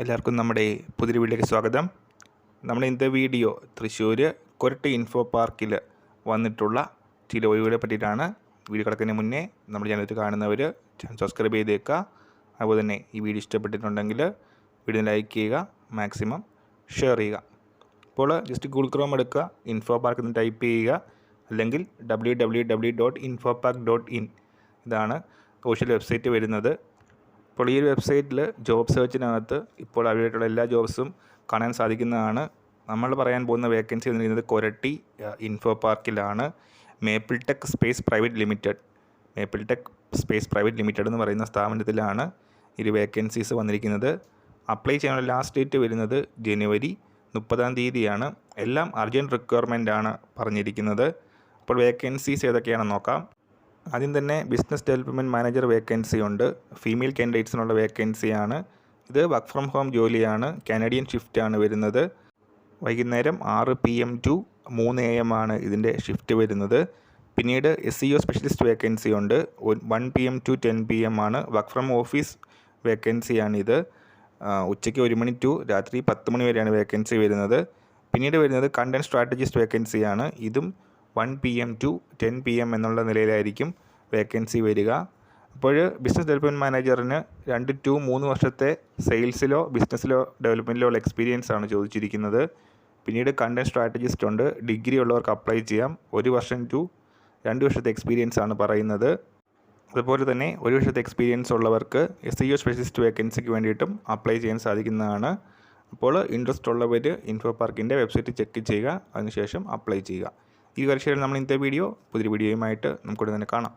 എല്ലാവർക്കും നമ്മുടെ പുതിയ വീട്ടിലേക്ക് സ്വാഗതം. നമ്മുടെ ഇന്നത്തെ വീഡിയോ തൃശ്ശൂർ കൊരട്ടി ഇൻഫോ പാർക്കിൽ വന്നിട്ടുള്ള ചില ഒഴിവുകളെ പറ്റിയിട്ടാണ്. വീഡിയോ കിടക്കുന്നതിന് മുന്നേ നമ്മുടെ ചാനലിൽ കാണുന്നവർ ചാനൽ സബ്സ്ക്രൈബ് ചെയ്തേക്കുക. അതുപോലെ തന്നെ ഈ വീഡിയോ ഇഷ്ടപ്പെട്ടിട്ടുണ്ടെങ്കിൽ വീഡിയോ ലൈക്ക് ചെയ്യുക മാക്സിമം ഷെയർ ചെയ്യുക. ഇപ്പോൾ ജസ്റ്റ് ഗൂഗിൾ ക്രോം എടുക്കുക ഇൻഫോ പാർക്ക് എന്ന് ടൈപ്പ് ചെയ്യുക അല്ലെങ്കിൽ W W W dot Infopark dot in ഇതാണ് ഓഫീഷ്യൽ വെബ്സൈറ്റ് വരുന്നത്. ഇപ്പോൾ ഈ ഒരു വെബ്സൈറ്റിൽ ജോബ് സെർച്ചിനകത്ത് ഇപ്പോൾ അവൈലബിൾ എല്ലാ ജോബ്സും കാണാൻ സാധിക്കുന്നതാണ്. നമ്മൾ പറയാൻ പോകുന്ന വേക്കൻസി എന്ന് പറയുന്നത് Koratty info പാർക്കിലാണ് Maple Tech Space private limited Maple Tech Space private limited എന്ന് പറയുന്ന സ്ഥാപനത്തിലാണ് ഒരു വേക്കൻസീസ് വന്നിരിക്കുന്നത്. അപ്ലൈ ചെയ്യാനുള്ള ലാസ്റ്റ് ഡേറ്റ് വരുന്നത് ജനുവരി മുപ്പതാം തീയതിയാണ്. എല്ലാം അർജന്റ് റിക്വയർമെന്റ് ആണ് പറഞ്ഞിരിക്കുന്നത്. അപ്പോൾ വേക്കൻസീസ് ഏതൊക്കെയാണെന്ന് നോക്കാം. ആദ്യം തന്നെ ബിസിനസ് ഡെവലപ്മെന്റ് മാനേജർ വേക്കൻസി ഉണ്ട്. ഫീമെയിൽ കാൻഡിഡേറ്റ്സിനുള്ള വേക്കൻസിയാണ് ഇത് വർക്ക് ഫ്രം ഹോം ജോലിയാണ്. കാനഡിയൻ ഷിഫ്റ്റാണ് വരുന്നത്. വൈകുന്നേരം ആറ് പി എം ടു മൂന്ന് എ എം ആണ് ഇതിന്റെ ഷിഫ്റ്റ് വരുന്നത്. പിന്നീട് S C O specialist vacancy ഉണ്ട്. One P M to ten P M ആണ് വർക്ക് ഫ്രം ഓഫീസ് വേക്കൻസിയാണിത് ഉച്ചയ്ക്ക് ഒരു മണി ടു രാത്രി പത്ത് മണി വരെയാണ് വേക്കൻസി വരുന്നത്. പിന്നീട് വരുന്നത് കണ്ടന്റ് സ്ട്രാറ്റജിസ്റ്റ് വേക്കൻസിയാണ് ഇതും one P M to ten P M എന്നുള്ള നിലയിലായിരിക്കും. വേക്കൻസി വരിക. അപ്പോൾ ബിസിനസ് ഡെവലപ്മെന്റ് മാനേജറിന് രണ്ട് ടു മൂന്ന് വർഷത്തെ സെയിൽസിലോ ബിസിനസ്സിലോ ഡെവലപ്മെന്റിലോ ഉള്ള എക്സ്പീരിയൻസ് ആണ് ചോദിച്ചിരിക്കുന്നത്. പിന്നീട് കണ്ടന്റ് സ്ട്രാറ്റജിസ്റ്റ് ഉണ്ട്. ഡിഗ്രി ഉള്ളവർക്ക് അപ്ലൈ ചെയ്യാം. ഒരു വർഷം ടു രണ്ട് വർഷത്തെ എക്സ്പീരിയൻസ് ആണ് പറയുന്നത്. അതുപോലെ തന്നെ ഒരു വർഷത്തെ എക്സ്പീരിയൻസ് ഉള്ളവർക്ക് എസ് സി ഒ സ്പെഷ്യലിസ്റ്റ് വേക്കൻസിക്ക് വേണ്ടിയിട്ടും അപ്ലൈ ചെയ്യാൻ സാധിക്കുന്നതാണ്. അപ്പോൾ ഇൻട്രസ്റ്റ് ഉള്ളവർ ഇൻഫോ പാർക്കിന്റെ വെബ്സൈറ്റ് ചെക്ക് ചെയ്യുക. അതിനുശേഷം അപ്ലൈ ചെയ്യുക. ഈ വർഷം നമ്മൾ ഇന്നത്തെ വീഡിയോ പുതിയ വീഡിയോയുമായിട്ട് നമുക്കിവിടെ തന്നെ കാണാം.